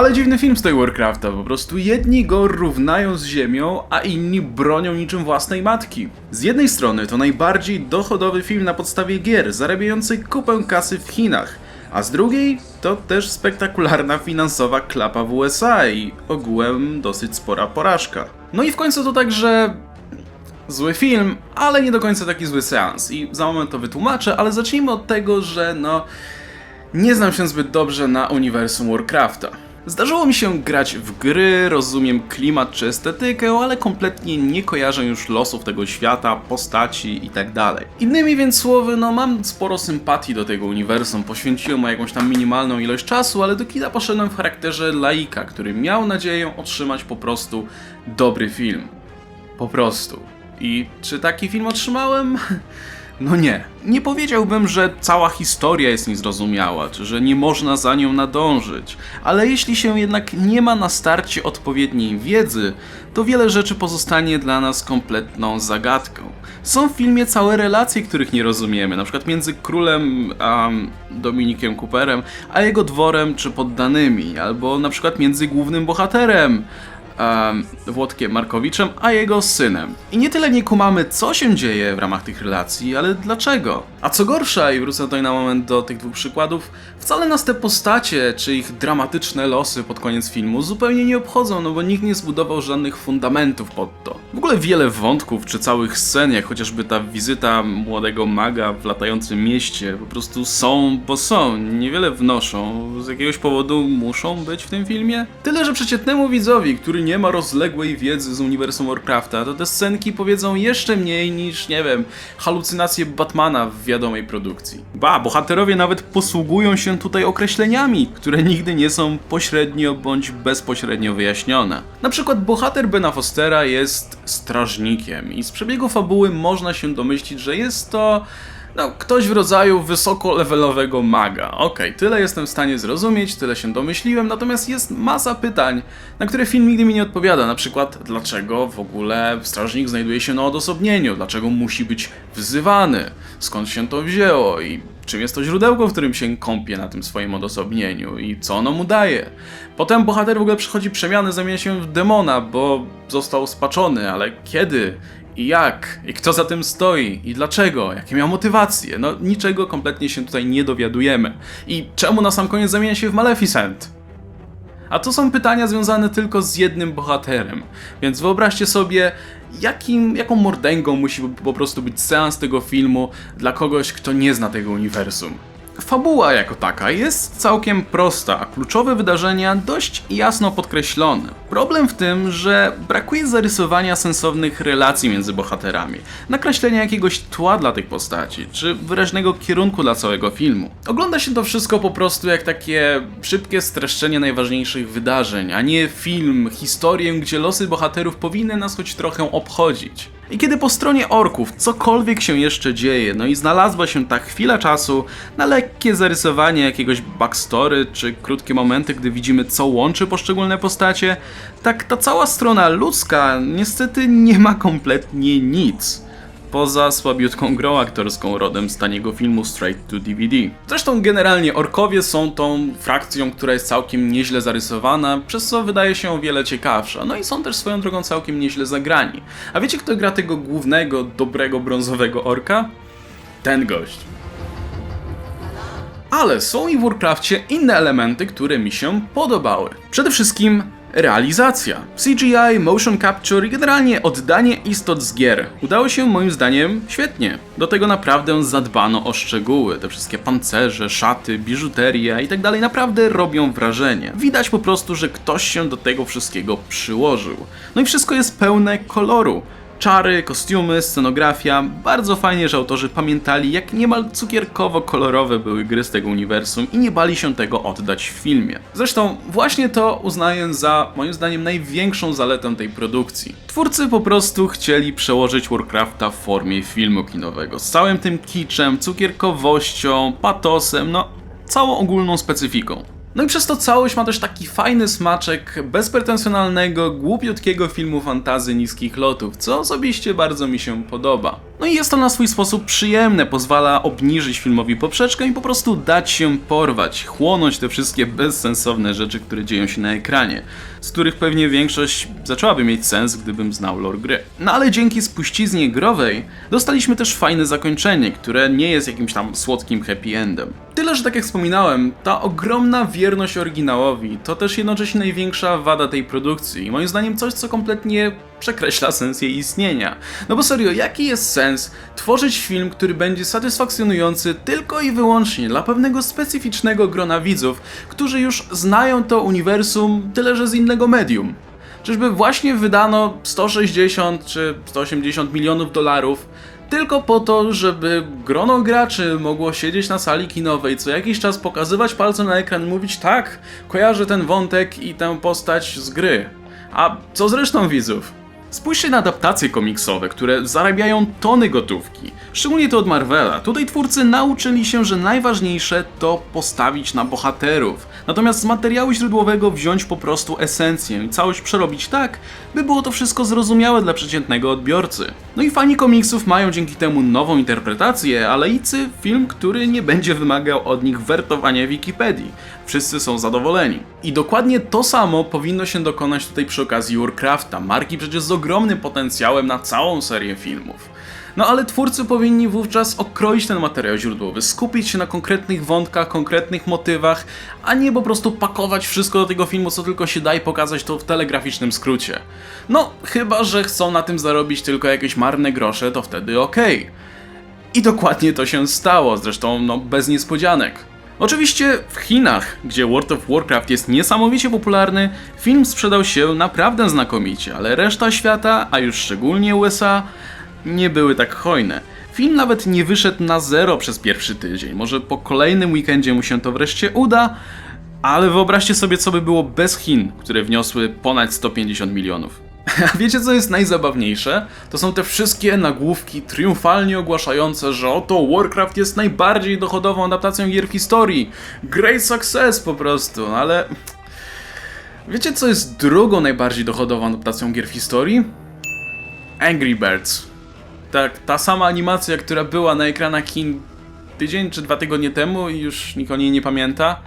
Ale dziwny film z tego Warcrafta, po prostu jedni go równają z ziemią, a inni bronią niczym własnej matki. Z jednej strony to najbardziej dochodowy film na podstawie gier, zarabiający kupę kasy w Chinach, a z drugiej to też spektakularna finansowa klapa w USA i ogółem dosyć spora porażka. No i w końcu to także zły film, ale nie do końca taki zły seans i za moment to wytłumaczę, ale zacznijmy od tego, że no nie znam się zbyt dobrze na uniwersum Warcrafta. Zdarzyło mi się grać w gry, rozumiem klimat czy estetykę, ale kompletnie nie kojarzę już losów tego świata, postaci itd. Innymi więc słowy, no mam sporo sympatii do tego uniwersum, poświęciłem mu jakąś tam minimalną ilość czasu, ale do kina poszedłem w charakterze laika, który miał nadzieję otrzymać po prostu dobry film. Po prostu. I czy taki film otrzymałem? No nie. Nie powiedziałbym, że cała historia jest niezrozumiała, czy że nie można za nią nadążyć, ale jeśli się jednak nie ma na starcie odpowiedniej wiedzy, to wiele rzeczy pozostanie dla nas kompletną zagadką. Są w filmie całe relacje, których nie rozumiemy, na przykład między królem a Dominikiem Cooperem, a jego dworem czy poddanymi, albo na przykład między głównym bohaterem em, Włodkiem Markowiczem, a jego synem. I nie tyle nie kumamy, co się dzieje w ramach tych relacji, ale dlaczego. A co gorsza, i wrócę tutaj na moment do tych dwóch przykładów, wcale nas te postacie, czy ich dramatyczne losy pod koniec filmu zupełnie nie obchodzą, no bo nikt nie zbudował żadnych fundamentów pod to. W ogóle wiele wątków, czy całych scen, jak chociażby ta wizyta młodego maga w latającym mieście, po prostu są, bo są, niewiele wnoszą, z jakiegoś powodu muszą być w tym filmie. Tyle, że przeciętnemu widzowi, który nie ma rozległej wiedzy z uniwersum Warcrafta, to te scenki powiedzą jeszcze mniej niż, nie wiem, halucynacje Batmana w wiadomej produkcji. Ba, bohaterowie nawet posługują się tutaj określeniami, które nigdy nie są pośrednio bądź bezpośrednio wyjaśnione. Na przykład bohater Bena Fostera jest strażnikiem i z przebiegu fabuły można się domyślić, że jest to no, ktoś w rodzaju wysoko-levelowego maga. Okej, tyle jestem w stanie zrozumieć, tyle się domyśliłem, natomiast jest masa pytań, na które film nigdy mi nie odpowiada. Na przykład, dlaczego w ogóle strażnik znajduje się na odosobnieniu? Dlaczego musi być wzywany? Skąd się to wzięło? I czym jest to źródełko, w którym się kąpie na tym swoim odosobnieniu? I co ono mu daje? Potem bohater w ogóle przechodzi przemiany, zamienia się w demona, bo został spaczony, ale kiedy? I jak? I kto za tym stoi? I dlaczego? Jakie miał motywacje? No niczego kompletnie się tutaj nie dowiadujemy. I czemu na sam koniec zamienia się w Maleficent? A to są pytania związane tylko z jednym bohaterem. Więc wyobraźcie sobie, jakim, jaką mordęgą musi po prostu być seans tego filmu dla kogoś, kto nie zna tego uniwersum. Fabuła jako taka jest całkiem prosta, a kluczowe wydarzenia dość jasno podkreślone. Problem w tym, że brakuje zarysowania sensownych relacji między bohaterami, nakreślenia jakiegoś tła dla tych postaci, czy wyraźnego kierunku dla całego filmu. Ogląda się to wszystko po prostu jak takie szybkie streszczenie najważniejszych wydarzeń, a nie film, historię, gdzie losy bohaterów powinny nas choć trochę obchodzić. I kiedy po stronie orków cokolwiek się jeszcze dzieje, no i znalazła się ta chwila czasu na lekkie zarysowanie jakiegoś backstory, czy krótkie momenty, gdy widzimy co łączy poszczególne postacie, tak ta cała strona ludzka niestety nie ma kompletnie nic poza słabiutką grą aktorską rodem z taniego filmu Straight to DVD. Zresztą generalnie orkowie są tą frakcją, która jest całkiem nieźle zarysowana, przez co wydaje się o wiele ciekawsza. No i są też swoją drogą całkiem nieźle zagrani. A wiecie kto gra tego głównego, dobrego brązowego orka? Ten gość. Ale są i w Warcrafcie inne elementy, które mi się podobały. Przede wszystkim realizacja. CGI, motion capture i generalnie oddanie istot z gier udało się moim zdaniem świetnie. Do tego naprawdę zadbano o szczegóły. Te wszystkie pancerze, szaty, biżuteria i tak dalej naprawdę robią wrażenie. Widać po prostu, że ktoś się do tego wszystkiego przyłożył. No i wszystko jest pełne koloru. Czary, kostiumy, scenografia. Bardzo fajnie, że autorzy pamiętali, jak niemal cukierkowo-kolorowe były gry z tego uniwersum i nie bali się tego oddać w filmie. Zresztą właśnie to uznaję za, moim zdaniem, największą zaletę tej produkcji. Twórcy po prostu chcieli przełożyć Warcrafta w formie filmu kinowego. Z całym tym kiczem, cukierkowością, patosem, no całą ogólną specyfiką. No i przez to całość ma też taki fajny smaczek bezpretensjonalnego, głupiutkiego filmu fantazy niskich lotów, co osobiście bardzo mi się podoba. No i jest to na swój sposób przyjemne, pozwala obniżyć filmowi poprzeczkę i po prostu dać się porwać, chłonąć te wszystkie bezsensowne rzeczy, które dzieją się na ekranie, z których pewnie większość zaczęłaby mieć sens, gdybym znał lore gry. No ale dzięki spuściznie growej dostaliśmy też fajne zakończenie, które nie jest jakimś tam słodkim happy endem. Tyle, że tak jak wspominałem, ta ogromna wierność oryginałowi to też jednocześnie największa wada tej produkcji i moim zdaniem coś, co kompletnie przekreśla sens jej istnienia. No bo serio, jaki jest sens tworzyć film, który będzie satysfakcjonujący tylko i wyłącznie dla pewnego specyficznego grona widzów, którzy już znają to uniwersum, tyle że z innego medium? Czyżby właśnie wydano 160 czy 180 milionów dolarów tylko po to, żeby grono graczy mogło siedzieć na sali kinowej, co jakiś czas pokazywać palcem na ekran i mówić tak, kojarzę ten wątek i tę postać z gry. A co z resztą widzów? Spójrzcie na adaptacje komiksowe, które zarabiają tony gotówki. Szczególnie to od Marvela. Tutaj twórcy nauczyli się, że najważniejsze to postawić na bohaterów. Natomiast z materiału źródłowego wziąć po prostu esencję i całość przerobić tak, by było to wszystko zrozumiałe dla przeciętnego odbiorcy. No i fani komiksów mają dzięki temu nową interpretację, a laicy film, który nie będzie wymagał od nich wertowania Wikipedii. Wszyscy są zadowoleni. I dokładnie to samo powinno się dokonać tutaj przy okazji Warcrafta, marki przecież z ogromnym potencjałem na całą serię filmów. No ale twórcy powinni wówczas okroić ten materiał źródłowy, skupić się na konkretnych wątkach, konkretnych motywach, a nie po prostu pakować wszystko do tego filmu, co tylko się da i pokazać to w telegraficznym skrócie. No, chyba że chcą na tym zarobić tylko jakieś marne grosze, to wtedy okej. I dokładnie to się stało, zresztą no bez niespodzianek. Oczywiście w Chinach, gdzie World of Warcraft jest niesamowicie popularny, film sprzedał się naprawdę znakomicie, ale reszta świata, a już szczególnie USA, nie były tak hojne. Film nawet nie wyszedł na zero przez pierwszy tydzień. Może po kolejnym weekendzie mu się to wreszcie uda, ale wyobraźcie sobie, co by było bez Chin, które wniosły ponad 150 milionów. A wiecie, co jest najzabawniejsze? To są te wszystkie nagłówki triumfalnie ogłaszające, że oto Warcraft jest najbardziej dochodową adaptacją gier w historii. Great success po prostu, no ale... Wiecie, co jest drugą najbardziej dochodową adaptacją gier w historii? Angry Birds. Tak, ta sama animacja, która była na ekranach Chin tydzień czy dwa tygodnie temu i już nikt o niej nie pamięta.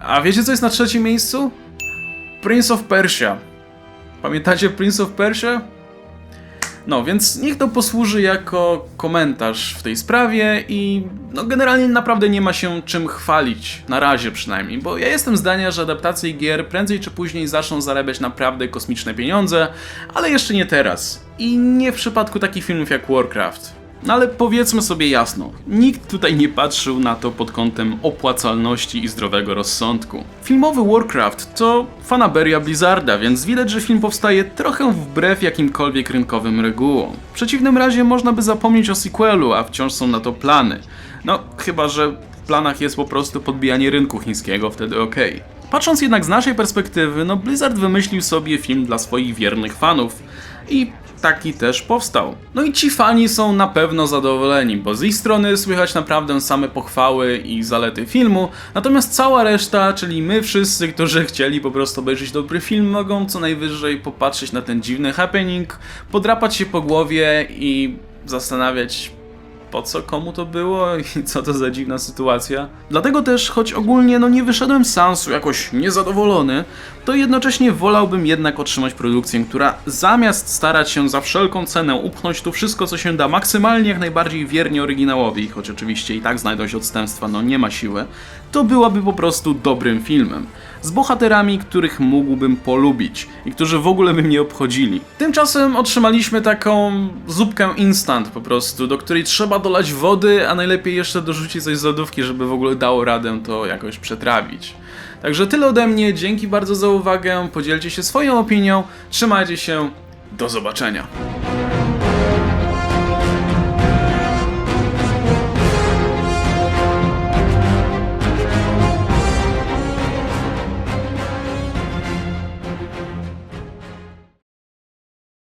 A wiecie, co jest na trzecim miejscu? Prince of Persia. Pamiętacie Prince of Persia? No, więc niech to posłuży jako komentarz w tej sprawie i no generalnie naprawdę nie ma się czym chwalić, na razie przynajmniej, bo ja jestem zdania, że adaptacje gier prędzej czy później zaczną zarabiać naprawdę kosmiczne pieniądze, ale jeszcze nie teraz. I nie w przypadku takich filmów jak Warcraft. No ale powiedzmy sobie jasno, nikt tutaj nie patrzył na to pod kątem opłacalności i zdrowego rozsądku. Filmowy Warcraft to fanaberia Blizzarda, więc widać, że film powstaje trochę wbrew jakimkolwiek rynkowym regułom. W przeciwnym razie można by zapomnieć o sequelu, a wciąż są na to plany. No, chyba że w planach jest po prostu podbijanie rynku chińskiego, wtedy okej. Patrząc jednak z naszej perspektywy, no Blizzard wymyślił sobie film dla swoich wiernych fanów i taki też powstał. No i ci fani są na pewno zadowoleni, bo z ich strony słychać naprawdę same pochwały i zalety filmu, natomiast cała reszta, czyli my wszyscy, którzy chcieli po prostu obejrzeć dobry film, mogą co najwyżej popatrzeć na ten dziwny happening, podrapać się po głowie i zastanawiać po co komu to było i co to za dziwna sytuacja. Dlatego też, choć ogólnie no nie wyszedłem z seansu jakoś niezadowolony, to jednocześnie wolałbym jednak otrzymać produkcję, która zamiast starać się za wszelką cenę upchnąć tu wszystko co się da maksymalnie jak najbardziej wiernie oryginałowi, choć oczywiście i tak znajdą się odstępstwa, no nie ma siły, to byłaby po prostu dobrym filmem. Z bohaterami, których mógłbym polubić i którzy w ogóle by mnie obchodzili. Tymczasem otrzymaliśmy taką zupkę instant po prostu, do której trzeba dolać wody, a najlepiej jeszcze dorzucić coś z lodówki, żeby w ogóle dało radę to jakoś przetrawić. Także tyle ode mnie, dzięki bardzo za uwagę, podzielcie się swoją opinią, trzymajcie się, do zobaczenia.